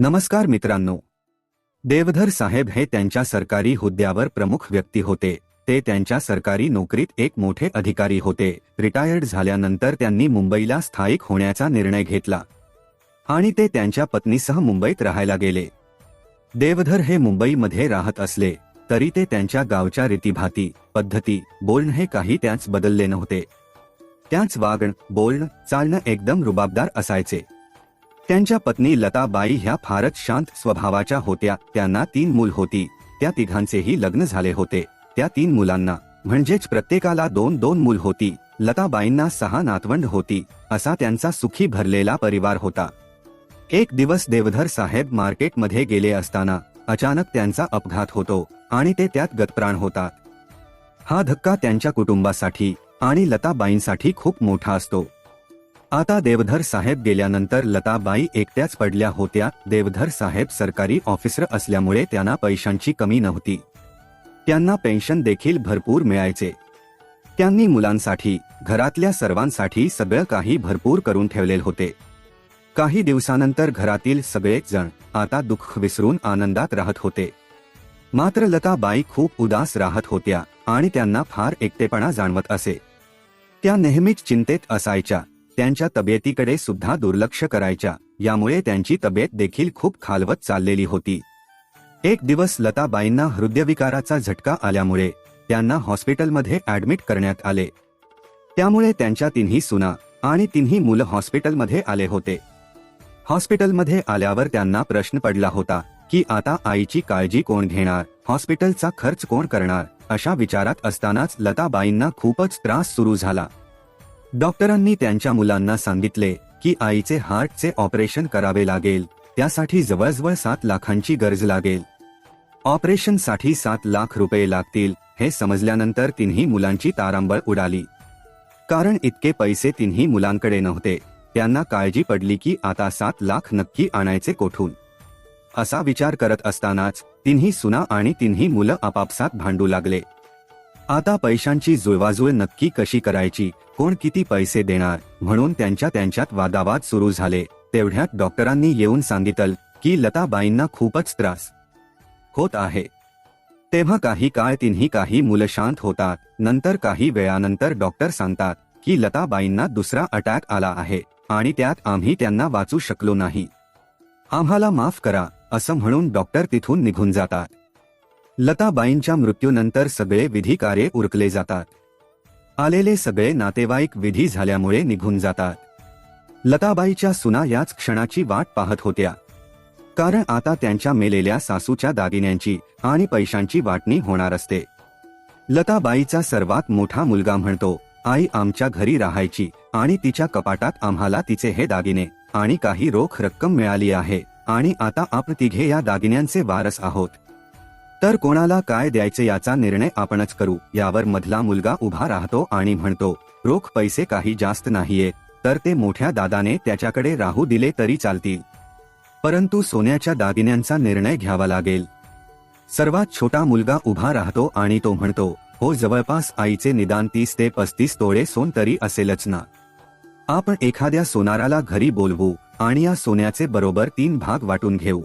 नमस्कार मित्रांनो. देवधर साहेब हे त्यांच्या सरकारी हुद्द्यावर प्रमुख व्यक्ती होते. ते त्यांच्या सरकारी नोकरीत एक मोठे अधिकारी होते. रिटायर्ड झाल्यानंतर त्यांनी मुंबईला स्थायिक होण्याचा निर्णय घेतला. आणि ते त्यांच्या पत्नीसह मुंबईत राहायला गेले. देवधर हे मुंबईमध्ये राहत असले तरी ते त्यांच्या गावच्या रीतीभाती पद्धती बोलणं हे काही त्याच बदलले नव्हते. त्याच वागण बोलणं चालणं एकदम रुबाबदार असायचे. त्यांच्या पत्नी लताबाई ह्या फारच शांत स्वभावाच्या होत्या. त्यांना तीन मूल होती. त्या तिघांचेही लग्न झाले होते. त्या तीन मुलांना म्हणजेच प्रत्येकाला दोन दोन मूल होती. लताबाईंना सहा नातवंड होती. असा त्यांचा सुखी भरलेला परिवार होता. एक दिवस देवधर साहेब मार्केटमध्ये गेले असताना अचानक त्यांचा अपघात होतो आणि ते त्यात गतप्राण होतात. हा धक्का त्यांच्या कुटुंबासाठी आणि लताबाईंसाठी खूप मोठा असतो. आता देवधर साहेब गेल्यानंतर लताबाई एकट्याच पडल्या होत्या. देवधर साहेब सरकारी ऑफिसर असल्यामुळे त्यांना पैशांची कमी नव्हती. त्यांना पेन्शन देखील भरपूर मिळायचे. त्यांनी मुलांसाठी घरातल्या सर्वांसाठी सगळं काही भरपूर करून ठेवलेले होते. काही दिवसानंतर घरातील सगळेच जण आता दुःख विसरून आनंदात राहत होते. मात्र लताबाई खूप उदास राहत होत्या आणि त्यांना फार एकटेपणा जाणवत असे. त्या नेहमीच चिंतेत असायच्या. त्यांच्या तब्येतीकडे सुद्धा दुर्लक्ष करायच्या. यामुळे त्यांची तब्येत देखील खूप खालवत चाललेली होती. एक दिवस लताबाईंना हृदयविकाराचा झटका आल्यामुळे त्यांना हॉस्पिटलमध्ये ऍडमिट करण्यात आले. त्यामुळे त्यांच्या तिन्ही सुना आणि तिन्ही मुलं हॉस्पिटलमध्ये आले होते. हॉस्पिटलमध्ये आल्यावर त्यांना प्रश्न पडला होता की आता आईची काळजी कोण घेणार? हॉस्पिटलचा खर्च कोण करणार? अशा विचारात असतानाच लताबाईंना खूपच त्रास सुरू झाला. डॉक्टरांनी त्यांच्या मुलांना सांगितले की आईचे हार्टचे ऑपरेशन करावे लागेल त्यासाठी जवळजवळ सात लाखांची गरज लागेल. ऑपरेशनसाठी सात लाख रुपये लागतील हे समजल्यानंतर तिन्ही मुलांची तारांबळ उडाली. कारण इतके पैसे तिन्ही मुलांकडे नव्हते त्यांना काळजी पडली की आता सात लाख नक्की आणायचे कोठून. असा विचार करत असतानाच तिन्ही सुना आणि तिन्ही मुलं आपापसात भांडू लागले. आता पैशांची जुळवाजुळ नक्की कशी करायची? कोण किती पैसे देणार? म्हणून त्यांच्या त्यांच्यात वादावाद सुरू झाले. तेवढ्यात डॉक्टरांनी येऊन सांगितलं की लताबाईंना खूपच त्रास होत आहे. तेव्हा काही काळ तिन्ही काही मुलं शांत होतात. नंतर काही वेळानंतर डॉक्टर सांगतात की लताबाईंना दुसरा अटॅक आला आहे आणि त्यात आम्ही त्यांना वाचू शकलो नाही. आम्हाला माफ करा असं म्हणून डॉक्टर तिथून निघून जातात. लताबाईंच्या मृत्यूनंतर सगळे विधी कार्य उरकले जातात. आलेले सगळे नातेवाईक विधी झाल्यामुळे निघून जातात. लताबाईच्या सुना याच क्षणाची वाट पाहत होत्या. कारण आता त्यांच्या मेलेल्या सासूच्या दागिन्यांची आणि पैशांची वाटणी होणार असते. लताबाईचा सर्वात मोठा मुलगा म्हणतो आई आमच्या घरी राहायची आणि तिच्या कपाटात आम्हाला तिचे हे दागिने आणि काही रोख रक्कम मिळाली आहे आणि आता आपण तिघे या दागिन्यांचे वारस आहोत. तर कोणाला काय द्यायचे याचा निर्णय आपणच करू. यावर मधला मुलगा उभा राहतो आणि म्हणतो रोख पैसे काही जास्त नाहीये तर ते मोठ्या दादाने त्याच्याकडे राहू दिले तरी चालतील. परंतु सोन्याच्या दागिन्यांचा निर्णय घ्यावा लागेल. सर्वात छोटा मुलगा उभा राहतो आणि तो म्हणतो हो जवळपास आईचे निदान तीस ते पस्तीस तोळे सोन तरी असेलच ना. आपण एखाद्या सोनाराला घरी बोलवू आणि या सोन्याचे बरोबर तीन भाग वाटून घेऊ.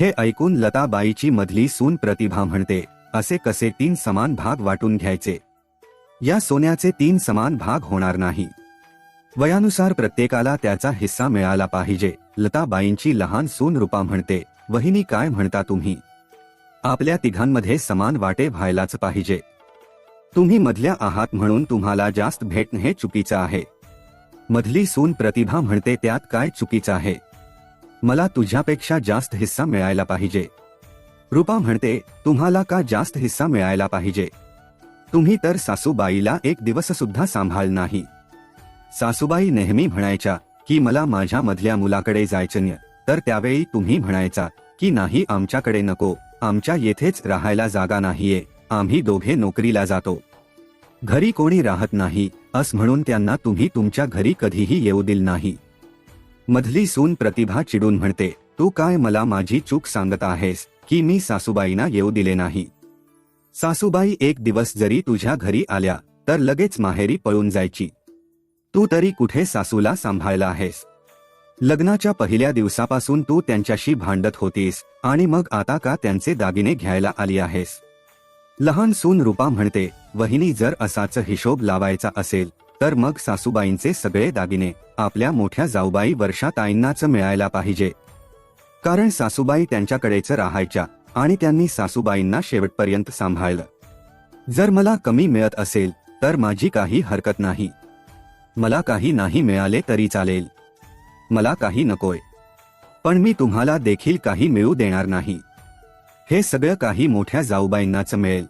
हे ऐकून लताबाईची मधली सून प्रतिभा म्हणते असे कसे तीन समान भाग वाटून घ्यायचे? या सोन्याचे तीन समान भाग होणार नाही. वयानुसार प्रत्येकाला त्याचा हिस्सा मिळाला पाहिजे लताबाईंची लहान सून रूपा म्हणते वहिनी काय म्हणता तुम्ही? आपल्या तिघांमध्ये समान वाटे व्हायलाच पाहिजे. तुम्ही मधल्या आहात म्हणून तुम्हाला जास्त भेटणं हे चुकीचं आहे. मधली सून प्रतिभा म्हणते त्यात काय चुकीचं आहे? मला तुझ्यापेक्षा जास्त हिस्सा मिळायला पाहिजे. रूपा म्हणते तुम्हाला का जास्त हिस्सा मिळायला पाहिजे? तुम्ही तर सासूबाईला एक दिवस सुद्धा सांभाळ नाही. सासूबाई नेहमी म्हणायच्या की मला माझ्या मधल्या मुलाकडे जायचं तर त्यावेळी तुम्ही म्हणायचा की नाही आमच्याकडे नको आमच्या येथेच राहायला जागा नाहीये आम्ही दोघे नोकरीला जातो. घरी कोणी राहत नाही अस म्हणून त्यांना तुम्ही तुमच्या घरी कधीही येऊ दिल नाही. मधली सून प्रतिभा चिडून म्हणते तू काय मला माझी चूक सांगत आहेस की मी सासूबाईंना येऊ दिले नाही? सासूबाई एक दिवस जरी तुझ्या घरी आल्या तर लगेच माहेरी पळून जायची. तू तरी कुठे सासूला सांभाळला आहेस? लग्नाच्या पहिल्या दिवसापासून तू त्यांच्याशी भांडत होतीस आणि मग आता का त्यांचे दागिने घ्यायला आली आहेस? लहान सून रूपा म्हणते वहिनी जर असाच हिशोब लावायचा असेल तर मग सासूबाईंचे सगळे दागिने आपल्या मोठ्या जाऊबाई वर्षाताईंनाच मिळायला पाहिजे. कारण सासूबाई त्यांच्याकडेच राहायच्या आणि त्यांनी सासूबाईंना शेवटपर्यंत सांभाळलं. जर मला कमी मिळत असेल तर माझी काही हरकत नाही. मला काही नाही मिळाले तरी चालेल. मला काही नकोय. पण मी तुम्हाला देखील काही मिळू देणार नाही. हे सगळं काही मोठ्या जाऊबाईंनाच मिळेल.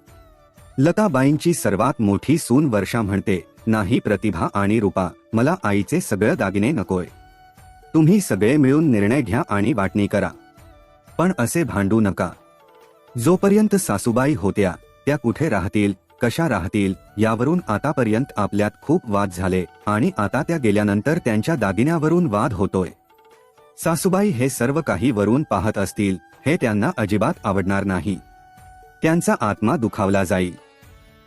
लताबाईंची सर्वात मोठी सून वर्षा म्हणते नाही प्रतिभा आणि रूपा मला आईचे सगळं दागिने नकोय. तुम्ही सगळे मिळून निर्णय घ्या आणि वाटणी करा. पण असे भांडू नका. जोपर्यंत सासूबाई होत्या त्या कुठे राहतील कशा राहतील यावरून आतापर्यंत आपल्यात खूप वाद झाले आणि आता त्या गेल्यानंतर त्यांच्या दागिन्यावरून वाद होतोय. सासूबाई हे सर्व काही वरून पाहत असतील हे त्यांना अजिबात आवडणार नाही. त्यांचा आत्मा दुखावला जाईल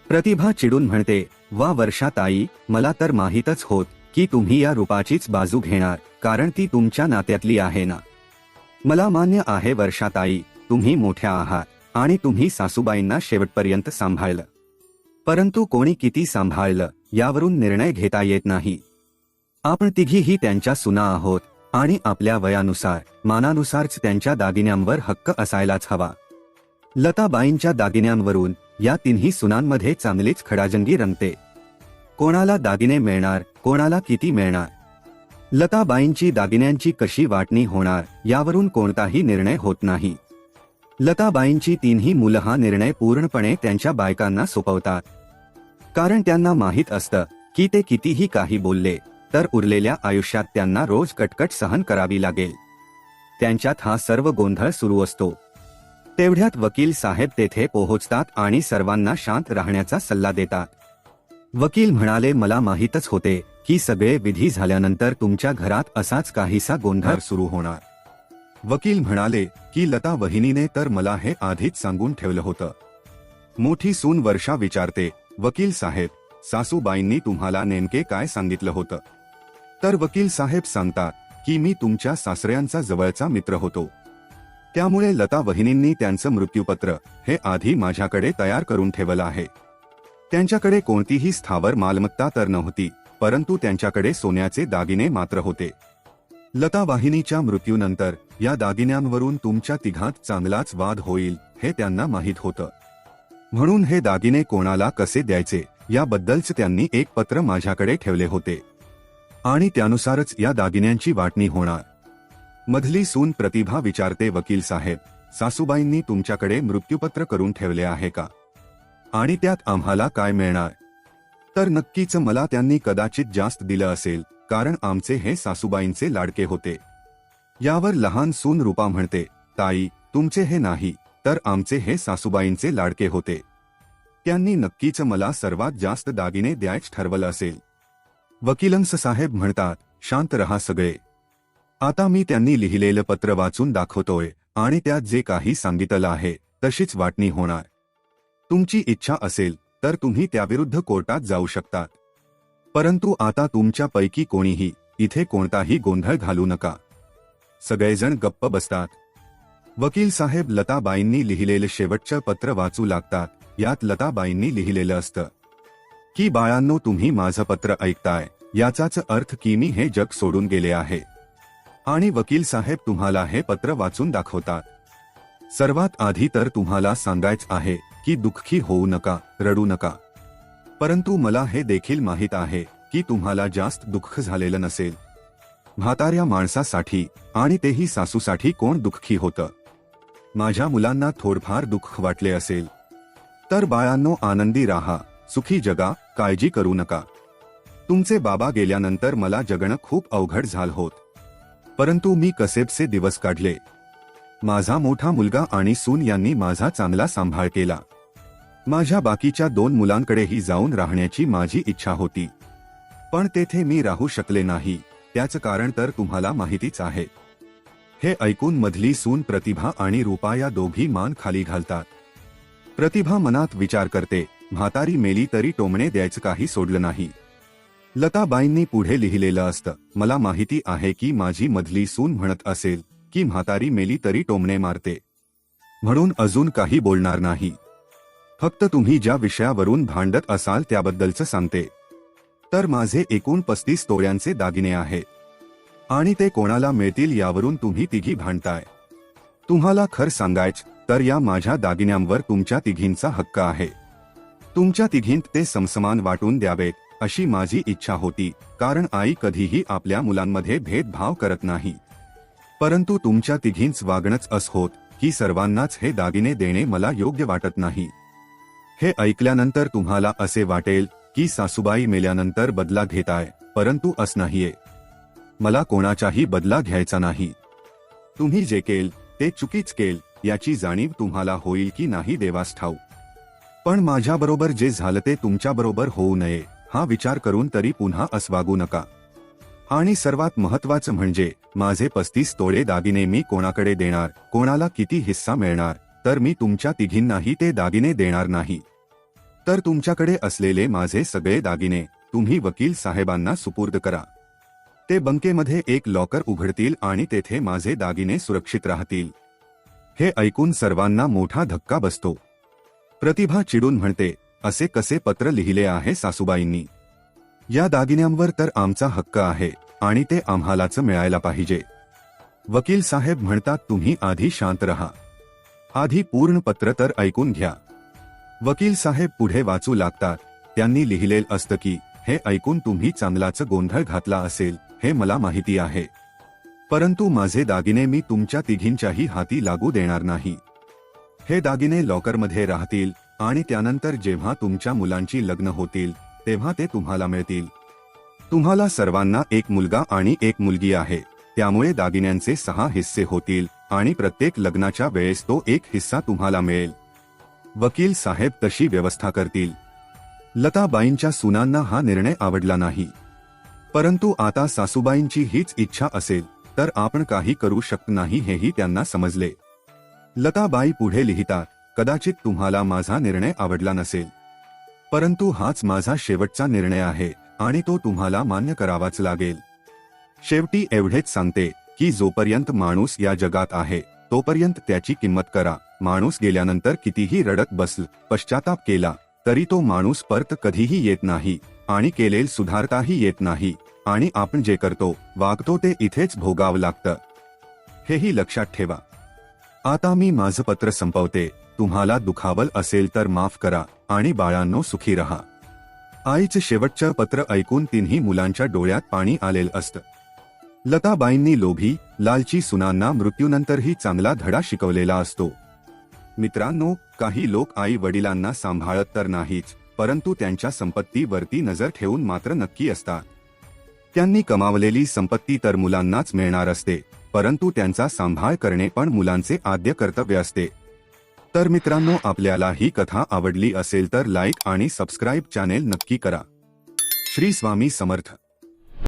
प्रतिभा चिडून म्हणते वा वर्षाताई मला तर माहीतच होत की तुम्ही या रूपाचीच बाजू घेणार कारण ती तुमच्या नात्यातली आहे ना. मला मान्य आहे वर्षाताई तुम्ही मोठ्या आहात आणि तुम्ही सासूबाईंना शेवटपर्यंत सांभाळलं. परंतु कोणी किती सांभाळलं यावरून निर्णय घेता येत नाही. आपण तिघीही त्यांच्या सुना आहोत आणि आपल्या वयानुसार मानानुसारच त्यांच्या दागिन्यांवर हक्क असायलाच हवा. लताबाईंच्या दागिन्यांवरून या तिन्ही सुनांमध्ये चांगलीच खडाजंगी रंगते. कोणाला दागिने मिळणार कोणाला किती मिळणार? लताबाईंची दागिन्यांची कशी वाटणी होणार यावरून कोणताही निर्णय होत नाही. लताबाईंची तीनही मुलं हा निर्णय पूर्णपणे त्यांच्या बायकांना सोपवतात. कारण त्यांना माहीत असतं की ते कितीही काही बोलले तर उरलेल्या आयुष्यात त्यांना रोज कटकट सहन करावी लागेल. त्यांच्यात हा सर्व गोंधळ सुरू असतो. तेवढ्यात वकील साहेब तेथे पोहोचतात आणि सर्वांना शांत राहण्याचा सल्ला देतात. वकील म्हणाले मला माहीतच होते की सगळे विधी झाल्यानंतर तुमच्या घरात असाच काहीसा गोंधळ सुरू होणार. वकील म्हणाले की लता वहिनीने तर मला हे आधीच सांगून ठेवलं होतं. मोठी सून वर्षा विचारते वकील साहेब सासूबाईंनी तुम्हाला नेमके काय सांगितलं होतं? तर वकील साहेब सांगतात की मी तुमच्या सासऱ्यांचा जवळचा मित्र होतो. त्यामुळे लता वहिनींनी त्यांचं मृत्यूपत्र हे आधी माझ्याकडे तयार करून ठेवलं आहे. त्यांच्याकडे कोणतीही स्थावर मालमत्ता तर नव्हती परंतु त्यांच्याकडे सोन्याचे दागिने मात्र होते. लता वाहिनीच्या मृत्यूनंतर या दागिन्यांवरून तुमच्या तिघात चांगलाच वाद होईल हे त्यांना माहीत होतं. म्हणून हे दागिने कोणाला कसे द्यायचे याबद्दलच त्यांनी एक पत्र माझ्याकडे ठेवले होते. आणि त्यानुसारच या दागिन्यांची वाटणी होणार. मधली सून प्रतिभा विचारते वकील साहेब सासूबाईंनी तुमच्याकडे मृत्यूपत्र करून ठेवले आहे का? आणि त्यात आम्हाला काय मिळणार? तर नक्कीच मला त्यांनी कदाचित जास्त दिलं असेल कारण आमचे हे सासूबाईंचे लाडके होते. यावर लहान सून रूपा म्हणते ताई तुमचे हे नाही तर आमचे हे सासूबाईंचे लाडके होते. त्यांनी नक्कीच मला सर्वात जास्त दागिने द्यायच ठरवलं असेल. वकिलंस साहेब म्हणतात शांत रहा सगळे. आता मी त्यांनी लिहिलेलं पत्र वाचून दाखवतोय आणि त्यात जे काही सांगितलं आहे तशीच वाटणी होणार. तुमची इच्छा असेल तर तुम्ही त्याविरुद्ध कोर्टात जाऊ शकतात. परंतु आता तुमच्यापैकी कोणीही इथे कोणताही गोंधळ घालू नका. सगळेजण गप्प बसतात. वकील साहेब लताबाईंनी लिहिलेलं शेवटचं पत्र वाचू लागतात यात लताबाईंनी लिहिलेलं असतं. की बाळांनो तुम्ही माझं पत्र ऐकताय याचाच अर्थ की मी हे जग सोडून गेले आहे. आणि वकील साहेब तुम्हाला हे पत्र वाचून दाखवतात. सर्वात आधी तर तुम्हाला सांगायचं आहे की दुःखी होऊ नका रडू नका. परंतु मला हे देखील माहीत आहे की तुम्हाला जास्त दुःख झालेलं नसेल. म्हाताऱ्या माणसासाठी आणि तेही सासूसाठी कोण दुःखी होतं? माझ्या मुलांना थोडफार दुःख वाटले असेल. तर बाळांनो आनंदी राहा सुखी जगा काळजी करू नका. तुमचे बाबा गेल्यानंतर मला जगणं खूप अवघड झाल होत. परंतु मी कसेबसे दिवस काढले. माझा मोठा मुलगा आणि सून यांनी माझा चांगला सांभाळ केला. माझ्या बाकीच्या दोन मुलांकडेही जाऊन राहण्याची माझी इच्छा होती. पण तेथे मी राहू शकले नाही त्याचं कारण तर तुम्हाला माहितीच आहे. हे ऐकून मधली सून प्रतिभा आणि रूपा या दोघी मान खाली घालतात. प्रतिभा मनात विचार करते म्हातारी मेली तरी टोमणे द्यायचं काही सोडलं नाही. लताबाईंनी पुढे लिहिलेलं असतं मला माहिती आहे की माझी मधली सून म्हणत असेल की म्हातारी मेली तरी टोमणे मारते. म्हणून अजून काही बोलणार नाही. फक्त तुम्ही ज्या विषयावरून भांडत असाल त्याबद्दलचं सांगते. तर माझे एकूण पस्तीस तोळ्यांचे दागिने आहे आणि ते कोणाला मिळतील यावरून तुम्ही तिघी भांडताय. तुम्हाला खर सांगायच तर या माझ्या दागिन्यांवर तुमच्या तिघींचा हक्क आहे. तुमच्या तिघींत ते समसमान वाटून द्यावेत. अशी माझी इच्छा होती कारण आई कधीही आपल्या मुलांमध्ये भेदभाव करत नाही. परंतु तुमच्या तिघींच वागणंच अस होत की सर्वांनाच हे दागिने देणे मला योग्य वाटत नाही. हे ऐकल्यानंतर तुम्हाला असे वाटेल की सासूबाई मेल्यानंतर बदला घेताय परंतु अस नाहीये. मला कोणाचाही बदला घ्यायचा नाही. तुम्ही जे केल ते चुकीच केल याची जाणीव तुम्हाला होईल की नाही देवास ठाऊ पण माझ्याबरोबर जे झालं ते तुमच्याबरोबर होऊ नये. हा विचार करून तरी पुन्हा अस्वागू नका. आणि सर्वात महत्वाचं म्हणजे माझे पस्तीस तोळे दागिने मी कोणाकडे देणार कोणाला किती हिस्सा मिळणार तर मी तुमच्या तिघींनाही ते दागिने देणार नाही. तर तुमच्याकडे असलेले माझे सगळे दागिने तुम्ही वकील साहेबांना सुपूर्द करा. ते बंकेमध्ये एक लॉकर उघडतील आणि तेथे माझे दागिने सुरक्षित राहतील. हे ऐकून सर्वांना मोठा धक्का बसतो. प्रतिभा चिडून म्हणते असे कसे पत्र लिहिले आहे सासूबाईंनी? या दागिन्यांवर तर आमचा हक्क आहे आणि ते आम्हालाच मिळायला पाहिजे. वकील साहेब म्हणतात तुम्ही आधी शांत रहा. आधी पूर्ण पत्र तर ऐकून घ्या. वकील साहेब पुढे वाचू लागतात त्यांनी लिहिलेल असतं की हे ऐकून तुम्ही चांगलाच गोंधळ घातला असेल हे मला माहिती आहे. परंतु माझे दागिने मी तुमच्या तिघींच्याही हाती लागू देणार नाही. हे दागिने लॉकरमध्ये राहतील आणि त्यानंतर जेव्हा तुमच्या मुलांची लग्न होतील तेव्हा ते तुम्हाला मिळतील. तुम्हाला सर्वांना एक मुलगा आणि एक मुलगी आहे. त्यामुळे दागिन्यांचे सहा हिस्से होतील आणि प्रत्येक लग्नाच्या वेळेस तो एक हिस्सा तुम्हाला मिळेल. वकील साहेब तशी व्यवस्था करतील. लताबाईंच्या सुनांना हा निर्णय आवडला नाही. परंतु आता सासूबाईंची हीच इच्छा असेल तर आपण काही करू शकत नाही हेही त्यांना समजले. लताबाई पुढे लिहितात कदाचित तुम्हाला माझा निर्णय आवडला नसेल. परंतु हाच माझा शेवटचा निर्णय आहे आणि तो तुम्हाला मान्य करावाच लागेल. शेवटी एवढेच सांगते की जोपर्यंत माणूस या जगात आहे तोपर्यंत त्याची किंमत करा. माणूस गेल्यानंतर कितीही रडत बसल पश्चाताप केला तरी तो माणूस परत कधीही येत नाही आणि केलेल सुधारताही येत नाही आणि आपण जे करतो वागतो ते इथेच भोगावं लागतं. हेही लक्षात ठेवा. आता मी माझं पत्र संपवते. तुम्हाला दुखावल असेल तर माफ करा आणि बाळांनो सुखी रहा. आईचे शेवटचं पत्र ऐकून तिन्ही मुलांच्या डोळ्यात पाणी आलेलं असतं. लताबाईंनी लोभी लालची सुनांना मृत्यूनंतरही चांगला धडा शिकवलेला असतो. मित्रांनो काही लोक आई वडिलांना सांभाळत तर नाहीच परंतु त्यांच्या संपत्तीवरती नजर ठेवून मात्र नक्की असतात. त्यांनी कमावलेली संपत्ती तर मुलांनाच मिळणार असते परंतु त्यांचा सांभाळ करणे पण मुलांचे आद्य कर्तव्य असते. तर मित्रांनो आपल्याला ही कथा आवडली असेल तर लाईक आणि सबस्क्राईब चॅनेल नक्की करा. श्री स्वामी समर्थ.